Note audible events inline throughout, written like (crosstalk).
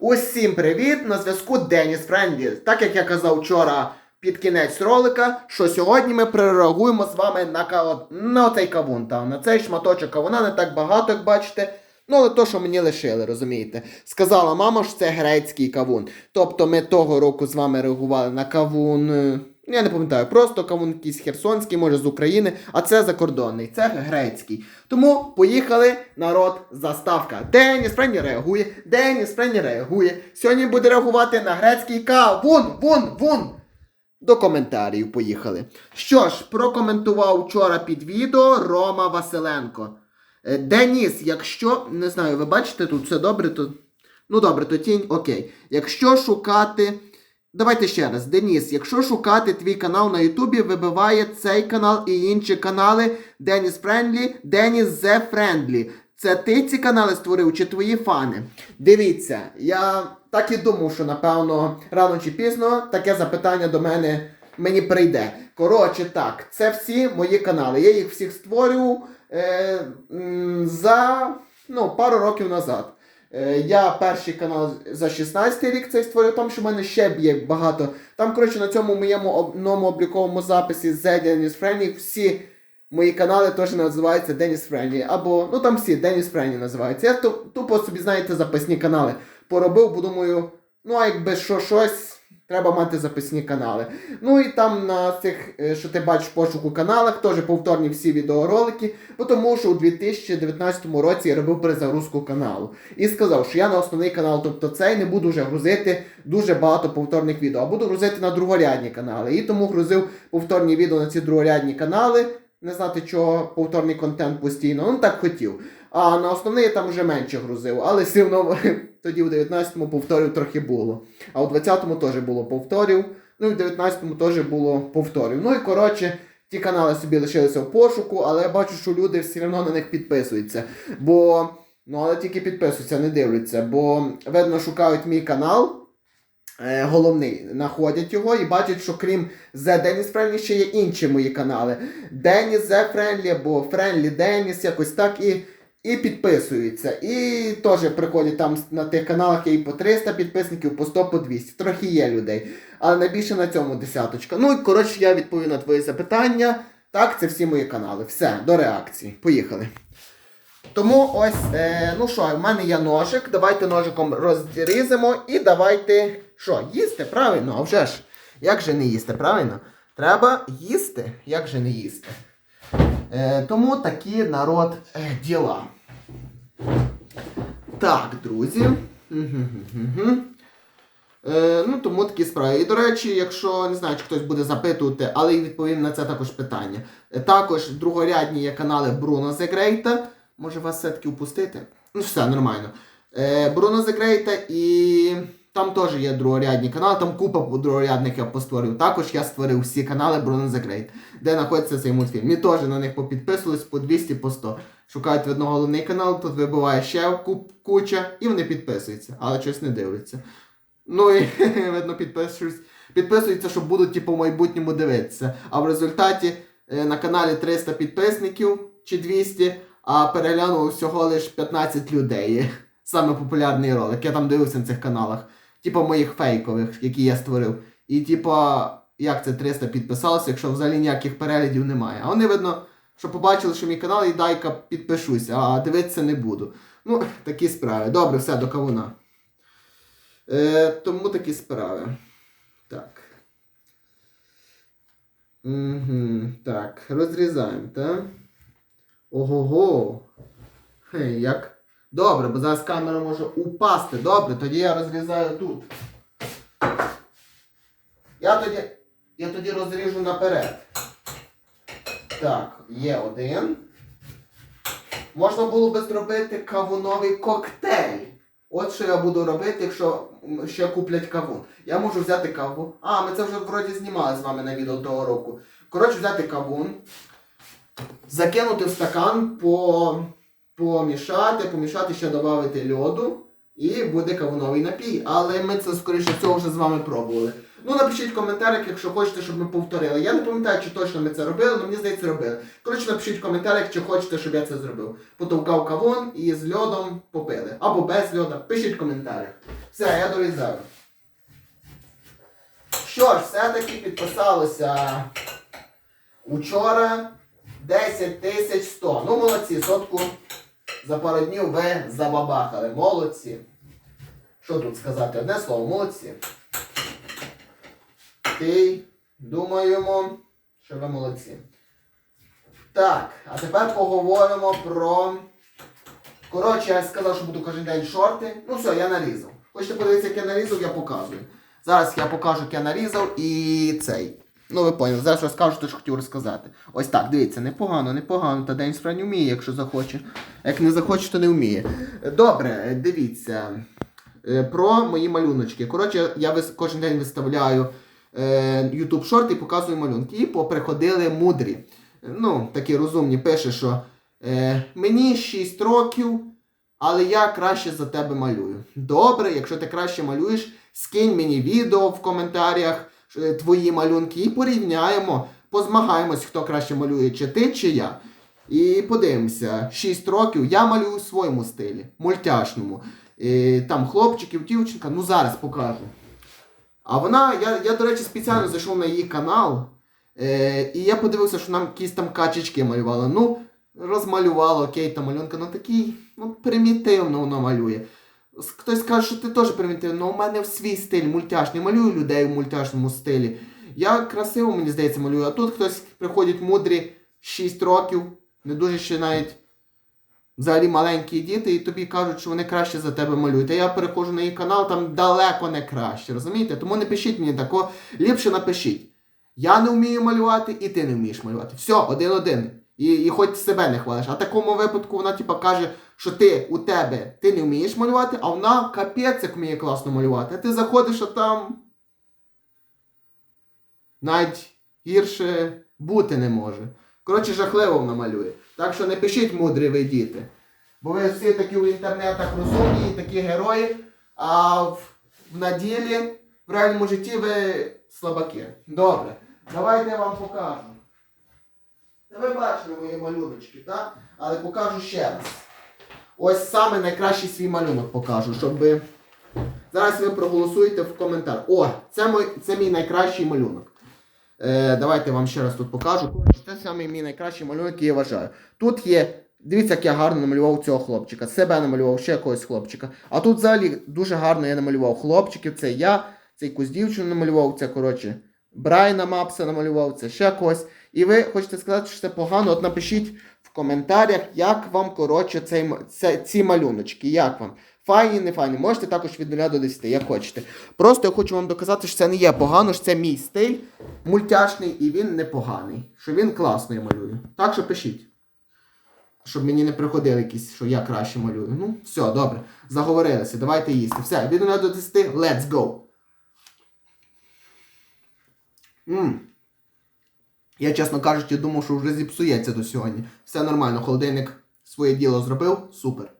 Усім привіт! На зв'язку Деніс Френді. Так як я казав вчора під кінець ролика, що сьогодні ми прореагуємо з вами на, ка... на цей кавун. Та, на цей шматочок кавуна не так багато, як бачите. Ну, але то, що мені лишили, розумієте. Сказала мама, що це грецький кавун. Тобто ми того року з вами реагували на кавун. Е, Я не пам'ятаю, просто кавун херсонський, може з України, а це закордонний, це грецький. Тому поїхали, народ, заставка. Деніс Френі реагує, Деніс Френі реагує. Сьогодні буде реагувати на грецький кавун, вун, вун. До коментарів поїхали. Що ж, прокоментував вчора під відео Рома Василенко. Е, Деніс, якщо, не знаю, ви бачите, тут все добре, то. Ну добре, то тінь, окей. Якщо шукати. Давайте ще раз. Деніс, якщо шукати твій канал на Ютубі, вибиває цей канал і інші канали Деніс Френдлі, Деніс Зе Френдлі. Це ти ці канали створив чи твої фани? Дивіться, я так і думав, що напевно рано чи пізно таке запитання до мене мені прийде. Коротше, так, це всі мої канали. Я їх всіх створював е, за ну, пару років назад. Е, Я перший канал за 16 рік цей створив, тому що в мене ще є багато. Там, коротше, на цьому моєму одному обліковому записі з Деніс Friendly всі мої канали теж називаються Деніс Френі. Або, ну там всі Деніс Френі називаються. Я тупо собі, знаєте, записні канали поробив, бо думаю, ну а якби що щось, треба мати записні канали. Ну і там на цих, е, що ти бачиш в пошуку каналах, теж повторні всі відеоролики, бо тому що у 2019 році я робив перезагрузку каналу. І сказав, що я на основний канал, тобто цей, не буду вже грузити дуже багато повторних відео, а буду грузити на другорядні канали. І тому грузив повторні відео на ці другорядні канали. Не знати, чого повторний контент постійно. Ну так хотів. А на основний я там вже менше грузив, але все одно (laughs) тоді в 19-му повторів трохи було. А у 20-му теж було повторів. Ну і в 19-му теж було повторів. Ну і коротше, ті канали собі лишилися в пошуку, але я бачу, що люди все одно на них підписуються. Бо, ну але тільки підписуються, не дивляться. Бо видно, шукають мій канал. е, Головний, знаходять його і бачать, що крім The Dennis Friendly ще є інші мої канали. Деніс The Friendly або Friendly Деніс, якось так і, і підписуються. І теж приходять там на тих каналах є і по 300 підписників, по 100, по 200. Трохи є людей. Але найбільше на цьому десяточка. Ну і коротше, я відповів на твої запитання. Так, це всі мої канали. Все, до реакції. Поїхали. Тому ось, е, ну що, в мене є ножик. Давайте ножиком розріземо і давайте. Що, їсти? Правильно, а вже ж. Як же не їсти, правильно? Треба їсти, як же не їсти. Е, тому такі народ е, діла. Так, друзі. Е, ну, тому такі справи. І до речі, якщо не знаю, чи хтось буде запитувати, але і відповім на це також питання. Також другорядні є канали Бруно Зегрейта. Може вас все-таки упустити? Ну, все, нормально. Бруно Зегрейта і там теж є другорядні канали, там купа другорядних я постворив. Також я створив всі канали Бруно де знаходиться цей мультфільм. Ми теж на них попідписувались по 200 по 100. Шукають видно головний канал, тут вибиває ще куп, куча, і вони підписуються, але щось не дивляться. Ну і (laughs) видно, підписуюсь, підписуються, що будуть типу, в майбутньому дивитися. А в результаті е, на каналі 300 підписників чи 200, а переглянуло всього лише 15 людей. (laughs) Саме популярний ролик. Я там дивився на цих каналах. Типу моїх фейкових, які я створив. І типу, як це 300 підписалося, якщо взагалі ніяких переглядів немає. А вони, видно, що побачили, що мій канал і дай-ка підпишуся, а дивитися не буду. Ну, такі справи. Добре, все, до кавуна. Е, тому такі справи. Так. Угу, так, розрізаємо, так? Ого-го. Хей, як. Добре, бо зараз камера може упасти. Добре, тоді я розрізаю тут. Я тоді. Я тоді розріжу наперед. Так, є один. Можна було би зробити кавуновий коктейль. От що я буду робити, якщо ще куплять кавун. Я можу взяти каву. А, ми це вже вроді знімали з вами на відео того року. Коротше, взяти кавун, закинути в стакан, по... помішати, помішати, ще додати льоду І буде кавуновий напій. Але ми це, скоріше всього, вже з вами пробували. Ну, напишіть в коментарях, якщо хочете, щоб ми повторили. Я не пам'ятаю, чи точно ми це робили, але мені здається, робили. Коротше, напишіть в коментарях, чи хочете, щоб я це зробив. Потовкав кавун і з льодом попили. Або без льода. Пишіть в коментарях. Все, я дорізаю. Що ж, все-таки підписалося учора 10 тисяч 100. Ну, молодці, сотку за пару днів ви забабахали. Молодці. Що тут сказати? Одне слово, молодці. Ти, думаємо, що ви молодці. Так, а тепер поговоримо про. Коротше, я сказав, що буду кожен день шорти. Ну все, я нарізав. Хочете подивитися, як я нарізав, я показую. Зараз я покажу, як я нарізав і цей. Ну, ви поняли, зараз розкажу, що хотів розказати. Ось так, дивіться, непогано, непогано. Та день справді вміє, якщо захоче. Як не захоче, то не вміє. Добре, дивіться. Е, Про мої малюночки. Коротше, я кожен день виставляю е, YouTube шорти і показую малюнки. І поприходили мудрі. Ну, такі розумні, пише, що е, мені 6 років, але я краще за тебе малюю. Добре, якщо ти краще малюєш, скинь мені відео в коментарях, твої малюнки, і порівняємо, позмагаємось, хто краще малює, чи ти, чи я. І подивимося, 6 років я малюю в своєму стилі, мультяшному. Е, там хлопчиків, дівчинка, ну зараз покажу. А вона, я, я до речі, спеціально зайшов на її канал. Е, і я подивився, що нам якісь там качечки малювала. Ну, розмалювала, окей, та малюнка, ну такий, ну, примітивно воно малює. Хтось каже, що ти теж примітивно, але у мене в свій стиль мультяшний, малюю людей в мультяшному стилі. Я красиво, мені здається, малюю, а тут хтось приходить мудрі 6 років, не дуже ще навіть взагалі маленькі діти, і тобі кажуть, що вони краще за тебе малюють. А я переходжу на її канал, там далеко не краще, розумієте? Тому не пишіть мені такого, ліпше напишіть. Я не вмію малювати, і ти не вмієш малювати. Все, один-один. І, і хоч себе не хвалиш. А в такому випадку вона типа каже, що ти у тебе ти не вмієш малювати, а вона капець як вміє класно малювати. А ти заходиш, а там навіть гірше бути не може. Коротше, жахливо вона малює. Так що не пишіть мудрі ви діти. Бо ви всі такі в інтернетах розумні, такі герої, а в, в наділі, в реальному житті ви слабаки. Добре, давайте я вам покажу. Та ви бачили мої малюночки, так? Але покажу ще раз. Ось саме найкращий свій малюнок покажу, щоб ви. Зараз ви проголосуєте в коментар. О, це, мой, це мій найкращий малюнок. Е, давайте вам ще раз тут покажу. Це саме мій найкращий малюнок, який я вважаю. Тут є. Дивіться, як я гарно намалював цього хлопчика. Себе намалював ще якогось хлопчика. А тут взагалі дуже гарно я намалював хлопчиків. Це я, це якусь дівчину намалював, це коротше. Брайна Мапса намалював, це ще когось. І ви хочете сказати, що це погано? От напишіть в коментарях, як вам коротше цей, м- це, ці малюночки. Як вам? Файні, не файні. Можете також від 0 до 10, як хочете. Просто я хочу вам доказати, що це не є погано, що це мій стиль мультяшний і він непоганий. Що він класно я малюю. Так що пишіть. Щоб мені не приходили якісь, що я краще малюю. Ну, все, добре. Заговорилися, давайте їсти. Все, від 0 до 10, let's go. Мм. Я, чесно кажучи, думав, що вже зіпсується до сьогодні. Все нормально, холодильник своє діло зробив. Супер.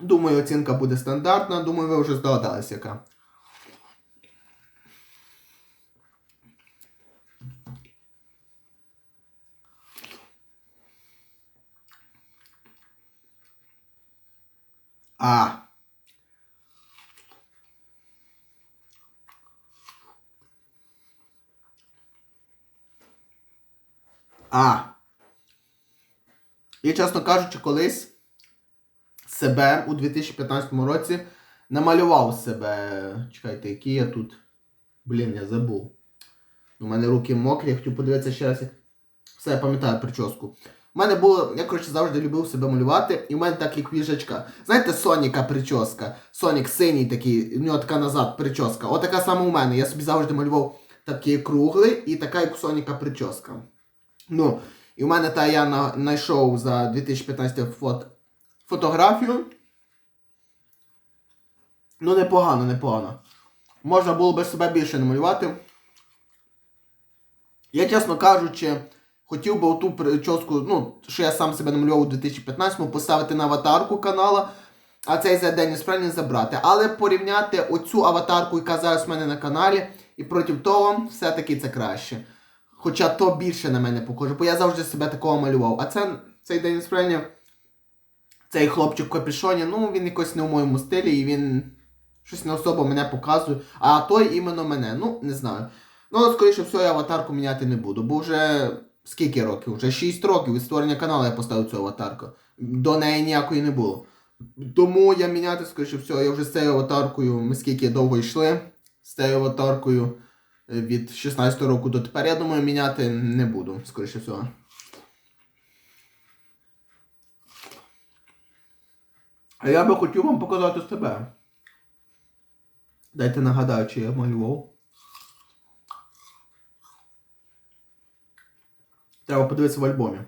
Думаю, оцінка буде стандартна. Думаю, ви вже здогадались, яка. А. А. Я, чесно кажучи, колись себе у 2015 році намалював себе. Чекайте, який я тут. Блін, я забув. У мене руки мокрі, я хотів подивитися ще раз. Все, я пам'ятаю прическу. У мене було, я коротше завжди любив себе малювати, і в мене так як віжачка. Знаєте, Соніка прическа. Сонік синій такий, у нього така назад прическа. Отака сама у мене. Я собі завжди малював такий круглий і така, як у Соніка прическа. Ну, і в мене та я на- знайшов за 2015 фот, фотографію. Ну, непогано, непогано. Можна було би себе більше намалювати. Я, чесно кажучи, хотів би оту прическу, ну, що я сам себе намалював у 2015-му, поставити на аватарку канала, а цей за Деніс Френлі забрати. Але порівняти оцю аватарку, яка зараз в мене на каналі, і проти того, все-таки це краще. Хоча то більше на мене похоже, бо я завжди себе такого малював. А це цей Деніс Френлі, цей хлопчик в капюшоні, ну він якось не в моєму стилі і він щось не особо мене показує. А той іменно мене, ну не знаю. Ну, скоріше всього, я аватарку міняти не буду, бо вже скільки років? Вже 6 років від створення каналу я поставив цю аватарку. До неї ніякої не було. Тому я міняти, скоріше всього, я вже з цією аватаркою, ми скільки довго йшли, з цією аватаркою від 16 року до тепер, я думаю, міняти не буду, скоріше всього. А я би хотів вам показати себе. Дайте нагадаю, чи я малював. Треба подивитися в альбомі.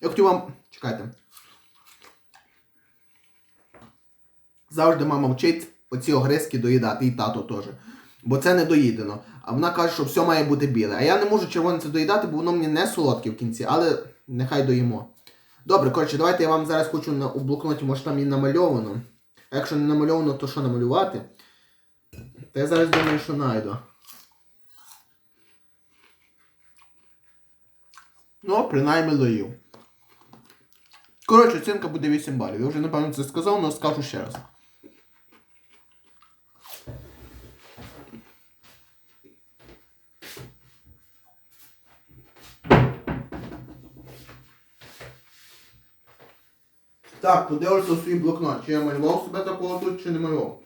Я хотів вам. Чекайте. Завжди мама вчить оці огризки доїдати, і тато теж. Бо це не доїдено. А вона каже, що все має бути біле. А я не можу червоне це доїдати, бо воно мені не солодке в кінці, але нехай доїмо. Добре, коротше, давайте я вам зараз хочу на, у блокноті, може там і намальовано. А якщо не намальовано, то що намалювати? Та я зараз думаю, що знайду. Ну, принаймні доїв. Коротше, оцінка буде 8 балів. Я вже напевно це сказав, але скажу ще раз. Так, подивимося у свій блокнот. Чи я малював себе такого тут, чи не малював.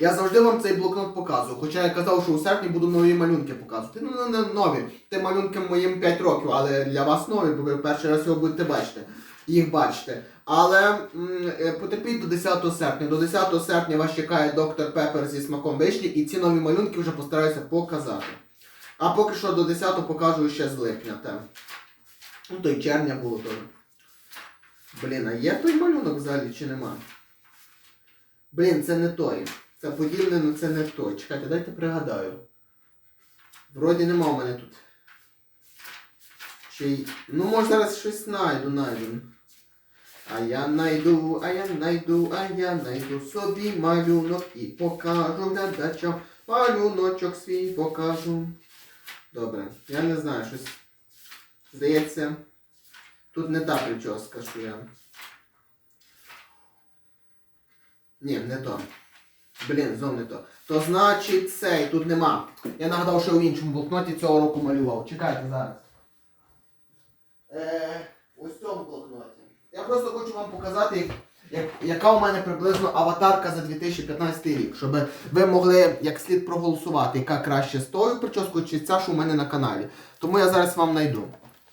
Я завжди вам цей блокнот показую, хоча я казав, що у серпні буду нові малюнки показувати. Ну, не, не нові. Ти малюнки моїм 5 років, але для вас нові, бо ви перший раз його будете бачити. Їх бачите. Але е, потерпіть до 10 серпня. До 10 серпня вас чекає доктор Пеппер зі смаком вишні, і ці нові малюнки вже постараюся показати. А поки що до 10 покажу ще з липня. Те. Ну, то й червня було теж. Блін, а є той малюнок взагалі чи нема? Блін, це не той. Це подібне, але це не той. Чекайте, дайте пригадаю. Вроді нема в мене тут. Чи... Ну, може зараз щось знайду, знайду. А я найду, а я найду, а я найду собі малюнок і покажу глядачам. Малюночок свій покажу. Добре, я не знаю, щось. Здається, тут не та прическа, що я. Ні, не то. Блін, знов не то. То значить цей, тут нема. Я нагадав, що в іншому блокноті цього року малював. Чекайте зараз. Е, ось в цьому блокноті. Я просто хочу вам показати, яка у мене приблизно аватарка за 2015 рік, щоб ви могли як слід проголосувати, яка краще з тою прическою, чи ця, що у мене на каналі. Тому я зараз вам знайду.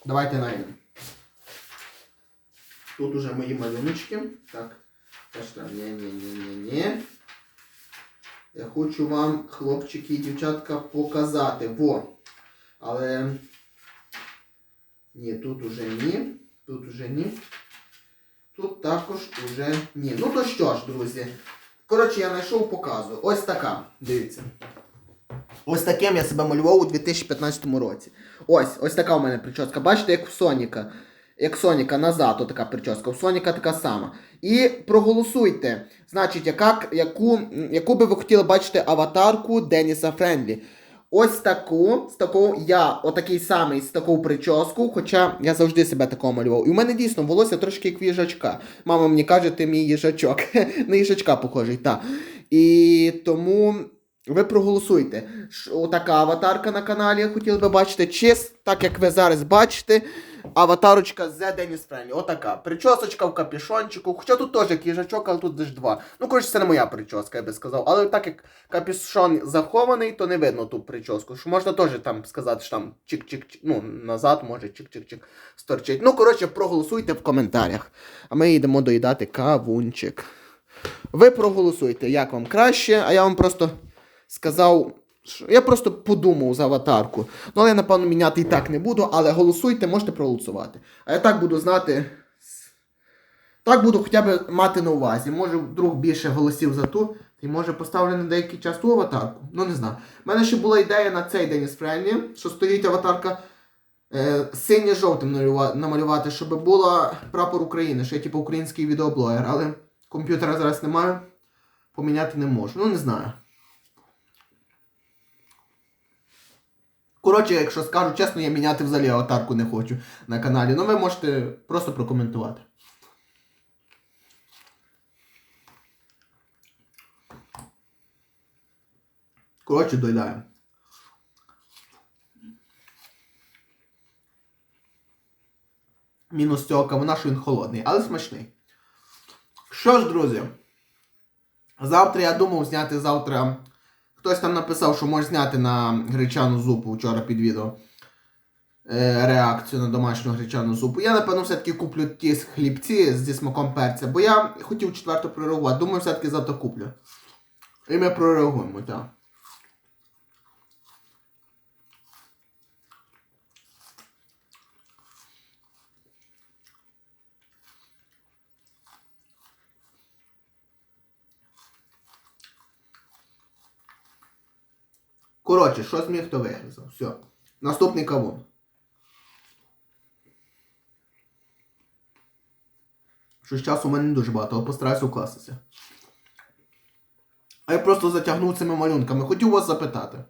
Давайте знайдемо. Тут уже мої малюночки. Так. Ні-ні-ні-ні-ні. Я хочу вам, хлопчики і дівчатка, показати. Во. Але. Ні, тут уже ні. Тут уже ні. Тут також уже ні. Ну то що ж, друзі. Коротше, я знайшов показу. Ось така. Дивіться. Ось таким я себе малював у 2015 році. Ось, ось така у мене прическа. Бачите, як у Соніка. Як Соніка назад, отака прическа. У Соніка така сама. І проголосуйте. Значить, яка, яку, яку би ви хотіли бачити аватарку Деніса Френдлі. Ось таку, з такого, я отакий самий з таку прическу, хоча я завжди себе такого малював. І в мене дійсно волосся трошки як в їжачка. Мама мені каже, ти мій їжачок. (laughs) На їжачка похожий, так. І тому ви проголосуйте. Отака аватарка на каналі я хотів би бачити. Чи так як ви зараз бачите, аватарочка з Деніс Френлі. Отака. Причосочка в капюшончику. Хоча тут теж як їжачок, але тут лише два. Ну, коротше, це не моя прическа, я би сказав. Але так як капюшон захований, то не видно ту прическу. Що можна теж там сказати, що там чик-чик, ну, назад, може, чик-чик-чик сторчить. Ну, коротше, проголосуйте в коментарях. А ми йдемо доїдати кавунчик. Ви проголосуйте, як вам краще, а я вам просто сказав. Я просто подумав за аватарку. Ну, але я, напевно, міняти і так не буду, але голосуйте, можете проголосувати. А я так буду знати. Так буду хоча б мати на увазі. Може, вдруг більше голосів за ту, і може поставлю на деякий час ту аватарку. Ну не знаю. У мене ще була ідея на цей день із Френлі, що стоїть аватарка е, синє-жовтим намалювати, щоб була прапор України, що я типу український відеоблогер, але комп'ютера зараз немає, поміняти не можу. Ну не знаю. Коротше, якщо скажу чесно, я міняти взагалі аватарку не хочу на каналі. Ну ви можете просто прокоментувати. Коротше, доїдаємо. Мінус цього кавуна, що він холодний, але смачний. Що ж, друзі, завтра я думав зняти завтра. Хтось там написав, що може зняти на гречану зупу вчора під відео. е, Реакцію на домашню гречану зупу. Я, напевно, все-таки куплю ті хлібці зі смаком перця, бо я хотів четверту прореагувати. Думаю, все-таки завтра куплю. І ми прореагуємо, так. Коротше, що зміг, то вигризав. Все. Наступний кавун. Що з часу у мене не дуже багато, але постараюся укластися. А я просто затягнув цими малюнками. Хотів вас запитати.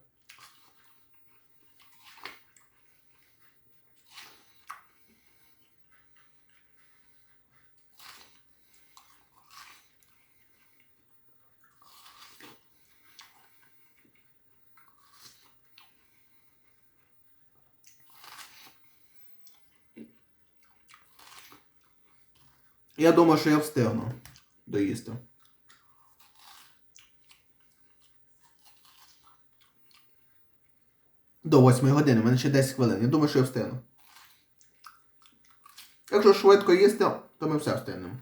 Я думаю, що я встигну доїсти. До 8 години, в мене ще 10 хвилин. Я думаю, що я встигну. Якщо швидко їсти, то ми все встигнемо.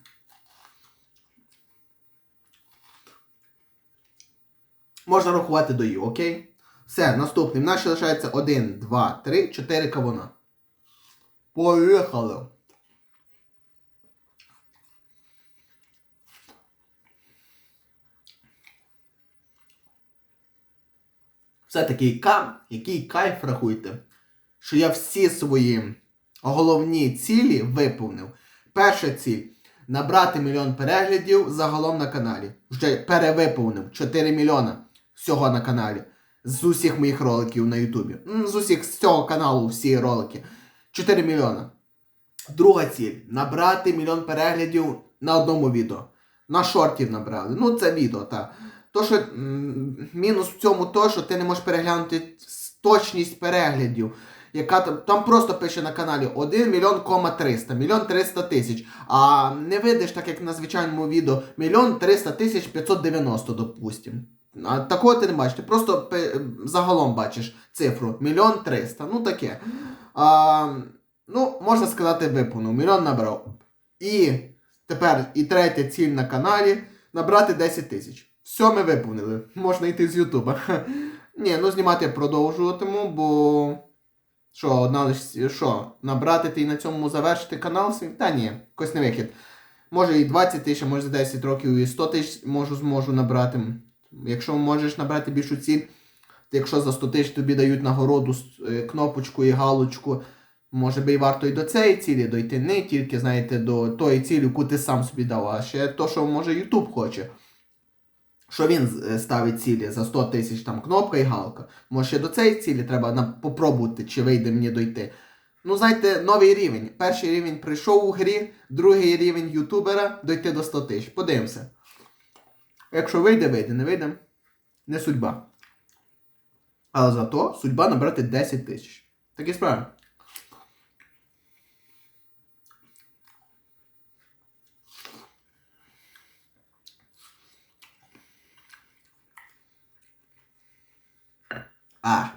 Можна рахувати до її, окей? Все, наступний. В нас ще лишається 1, 2, 3, 4 кавуна. Поїхали! Все-таки який кайф рахуйте, що я всі свої головні цілі виповнив. Перша ціль набрати мільйон переглядів загалом на каналі. Вже перевиповнив 4 мільйона всього на каналі. З усіх моїх роликів на Ютубі. З усіх з цього каналу всі ролики. 4 мільйона. Друга ціль набрати мільйон переглядів на одному відео. На шортів набрали. Ну, це відео, так. То, що мінус в цьому то, що ти не можеш переглянути точність переглядів. Яка там, там просто пише на каналі 1 мільйон кома 300, мільйон 300 тисяч. А не видиш, так як на звичайному відео, мільйон 300 тисяч 590, допустим. А такого ти не бачиш, ти просто загалом бачиш цифру мільйон 300, ну таке. А, ну, можна сказати, виповнив, мільйон набрав. І тепер і третя ціль на каналі набрати 10 тисяч. Ми виповнили. Можна йти з Ютуба. (laughs) Ні, ну знімати я продовжуватиму, бо. Що, одна лише. Що, набрати ти і на цьому завершити канал свій? Та ні, якось не вихід. Може і 20 тисяч, може за 10 років і 100 тисяч можу зможу набрати. Якщо можеш набрати більшу ціль, якщо за 100 тисяч тобі дають нагороду е, кнопочку і галочку, може би і варто і до цієї цілі дойти, не тільки, знаєте, до тої цілі, яку ти сам собі дав, а ще то, що може Ютуб хоче. Що він е, ставить цілі за 100 тисяч там кнопка і галка. Може ще до цієї цілі треба попробувати, чи вийде мені дойти. Ну, знаєте, новий рівень. Перший рівень прийшов у грі, другий рівень ютубера дойти до 100 тисяч. Подивимося. Якщо вийде, вийде, не вийде, не судьба. Але зато судьба набрати 10 тисяч. Такі справи. А.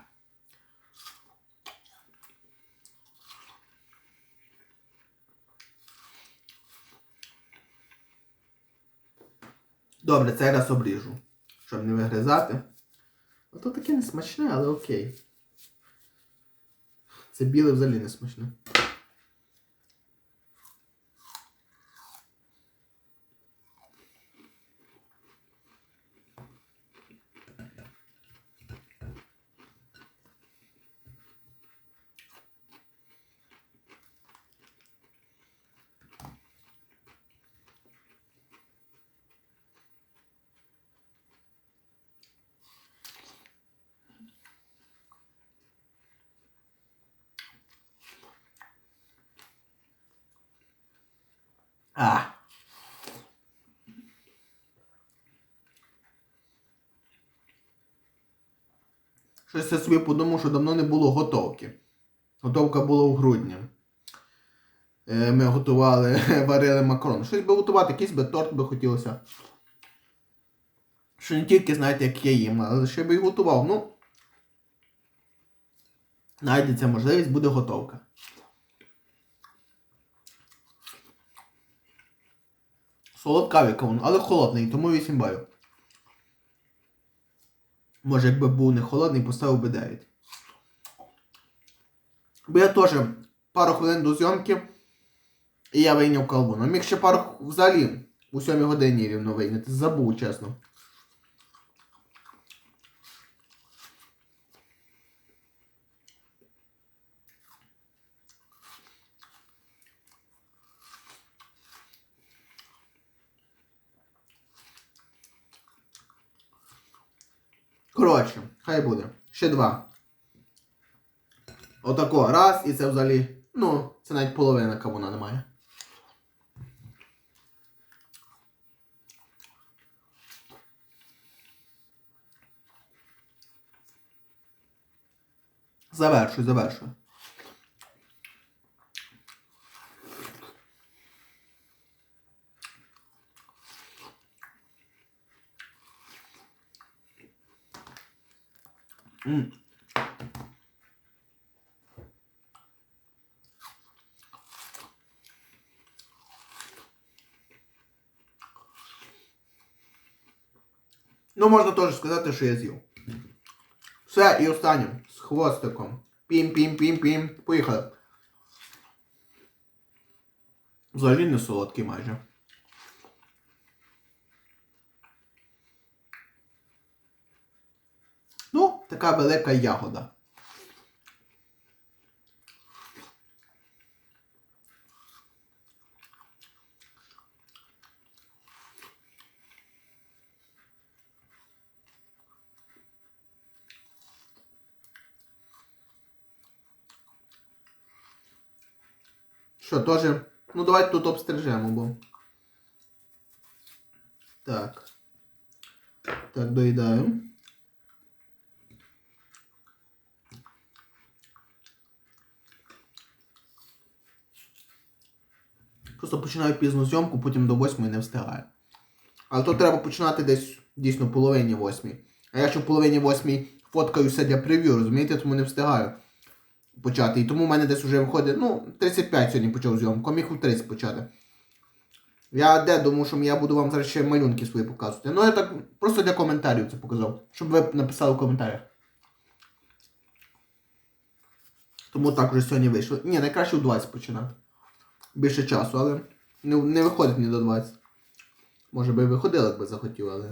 Добре, цей раз обріжу, щоб не вигризати. А то таке не смачне, але окей. Це біле взагалі не смачне. А. Щось я собі подумав, що давно не було готовки. Готовка була у грудні. Е, Ми готували, (laughs) варили макарон. Щось би готувати, якийсь би торт би хотілося. Що не тільки, знаєте, як я їм, але ще би і готував. Ну. Знайдеться можливість, буде готовка. Солодкавий кавун, але холодний, тому 8 балів. Може, якби був не холодний, поставив би 9. Бо я теж пару хвилин до зйомки і я вийняв кавун. А міг ще пару взагалі у 7 годині рівно вийняти. Забув, чесно. Коротше, хай буде. Ще два. Отако, раз, і це взагалі. Ну, це навіть половина кавуна немає. Завершуй, завершуй. М. Ну, можна теж сказати, що я з'їв. Все, і останнє. З хвостиком. Пім-пім-пім-пім. Поїхали. Взагалі не солодкий майже. Ну, така велика ягода. Що, теж? Ну давайте тут обстрижемо, бо. Так. Так, доїдаю. Просто починаю пізно зйомку, потім до восьмої не встигаю. Але то треба починати десь дійсно половині восьмій. А я ще в половині восьмій фоткаюся для прев'ю, розумієте, тому не встигаю почати. І тому в мене десь вже виходить, ну, 35 сьогодні почав зйомку, а міг у 30 почати. Я де думаю, що я буду вам зараз ще малюнки свої показувати. Ну я так просто для коментарів це показав. Щоб ви написали в коментарях. Тому так вже сьогодні вийшло. Ні, найкраще у 20 починати. Більше часу, але не, не виходить ні до 20. Може би і виходило, якби захотів, але.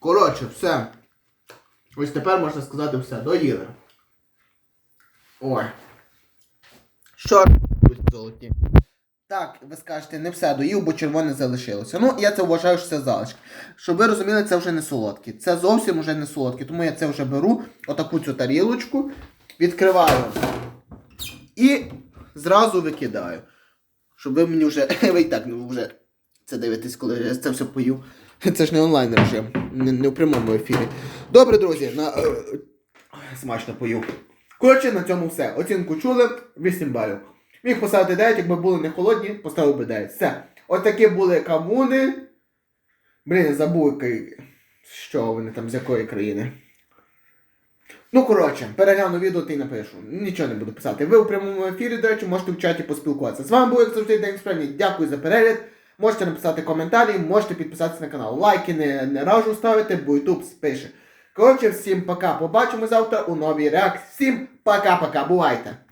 Коротше, все. Ось тепер можна сказати все. Доїли. Ой. Що золоті? Так, ви скажете, не все доїв, бо червоне залишилося. Ну, я це вважаю, що це залишки. Щоб ви розуміли, це вже не солодкі. Це зовсім вже не солодкі. Тому я це вже беру, отаку цю тарілочку, відкриваю і зразу викидаю. Щоб ви мені вже. (laughs) Ви і так ну, вже це дивитесь, коли я це все пою. Це ж не онлайн режим, не, не в прямому ефірі. Добре, друзі, на, е, смачно пою. Коротше, на цьому все. Оцінку чули, 8 балів. Міг поставити 9, якби були не холодні, поставив би 9. Все. От такі були кавуни. Блін, забув, що вони там з якої країни. Ну, коротше, перегляну відео та й напишу. Нічого не буду писати. Ви у прямому ефірі, до речі, можете в чаті поспілкуватися. З вами був, як завжди, День Справні. Дякую за перегляд. Можете написати коментарі, можете підписатися на канал. Лайки не, не раджу ставити, бо YouTube спише. Коротше, всім пока. Побачимо завтра у новій реакції. Всім пока-пока. Бувайте!